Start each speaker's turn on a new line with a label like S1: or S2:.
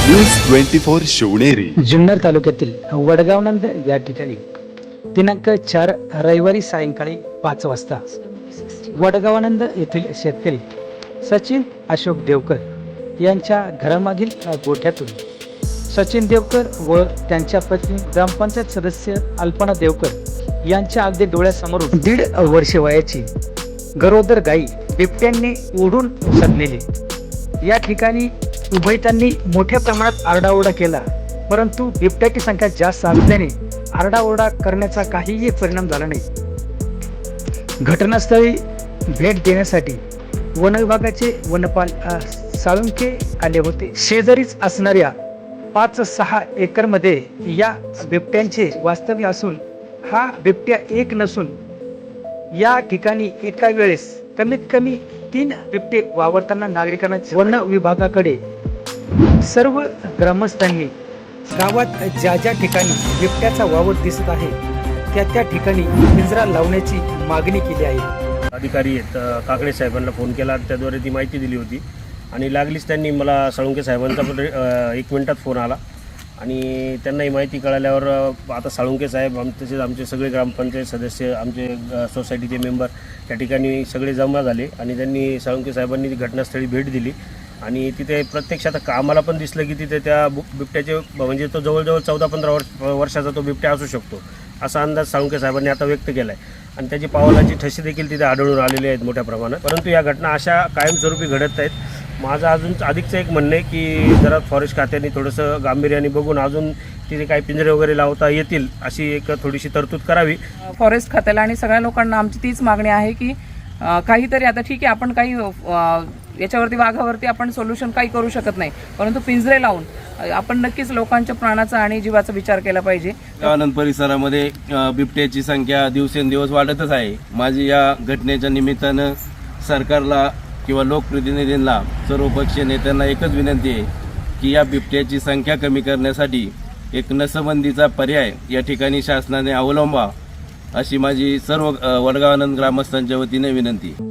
S1: News twenty four Shivneri.
S2: Junnar तालुक्यातील वडगावनंद या ठिकाणी दिनांक चार रविवारी सायंकाळी पाच वाजता वडगावानंद येथील शेतकरी सचिन अशोक देवकर यांच्या घरामागील गोठ्यातून सचिन देवकर व त्यांच्या पत्नी ग्रामपंचायत सदस्य अल्पना देवकर यांच्या अगदी डोळ्यासमोरून दीड वर्षे वयाची गरोदर गाई बिबट्यांनी ओढून सदलेली या ठिकाणी उभयतांनी मोठ्या प्रमाणात आरडाओरडा केला. परंतु बिबट्याची संख्या जास्त असल्याने आरडाओरडा करण्याचा काहीही परिणाम झाला नाही. घटनास्थळी भेट देण्यासाठी वन विभागाचे वनपाल साळुंके आले होते. शेजारीच असणाऱ्या पाच सहा एकरमध्ये या बिबट्यांचे वास्तव्य असून हा बिबट्या एक नसून या ठिकाणी एका वेळेस कमीत कमी तीन बिबटे वावरताना नागरिकांना वन विभागाकडे सर्व ग्रामस्थांनी गावात ज्या ज्या ठिकाणी बिबट्याचा वावर दिसत आहे त्या त्या ठिकाणी पिंजरा लावण्याची मागणी केली आहे.
S3: अधिकारी आहेत काकडे साहेबांना फोन केला त्याद्वारे ती माहिती दिली होती. आणि लागलीच त्यांनी मला साळुंके साहेबांचा पण एक मिनिटात फोन आला. आणि त्यांना ही माहिती कळाल्यावर आता साळुंके साहेब आम तसेच आमचे सगळे ग्रामपंचायत सदस्य आमचे सोसायटीचे मेंबर त्या ठिकाणी सगळे जमा झाले आणि त्यांनी साळुंके साहेबांनी ती घटनास्थळी भेट दिली. आणि तिथे प्रत्यक्षात आम्हाला पण दिसलं की तिथे त्या बु- बिबट्याचे म्हणजे तो जवळजवळ चौदा पंधरा वर्ष वर्षाचा तो बिबट्या असू शकतो. असा अंदाज साळुंके साहेबांनी आता व्यक्त केला आहे आणि त्याची पावलाची ठशी देखील तिथे आढळून आलेली आहेत मोठ्या प्रमाणात. परंतु या घटना अशा कायमस्वरूपी घडत आहेत माझं अजून अधिकचं एक म्हणणं आहे की जरा फॉरेस्ट खात्याने थोडंसं गांभीर्याने बघून अजून तिथे काही पिंजरे वगैरे लावता येतील अशी एक थोडीशी तरतूद करावी.
S4: फॉरेस्ट खात्याला आणि सगळ्या लोकांना आमची तीच मागणी आहे की काहीतरी आता ठीक आहे आपण काही याच्यावरती वाघावरती आपण सोल्युशन काही करू शकत नाही. परंतु पिंजरे लावून आपण नक्कीच लोकांच्या प्राणाचा आणि जीवाचा विचार केला पाहिजे.
S5: आनंद परिसरामध्ये बिबट्याची संख्या दिवसेंदिवस वाढतच आहे. माझी या घटनेच्या निमित्तानं सरकारला किंवा लोकप्रतिनिधींना सर्वपक्षीय नेत्यांना एकच विनंती आहे की या बिबट्याची संख्या कमी करण्यासाठी एक नसबंदीचा पर्याय या ठिकाणी शासनाने अवलंबा अशी माझी सर्व वडगावानंद ग्रामस्थांच्या वतीने विनंती आहे.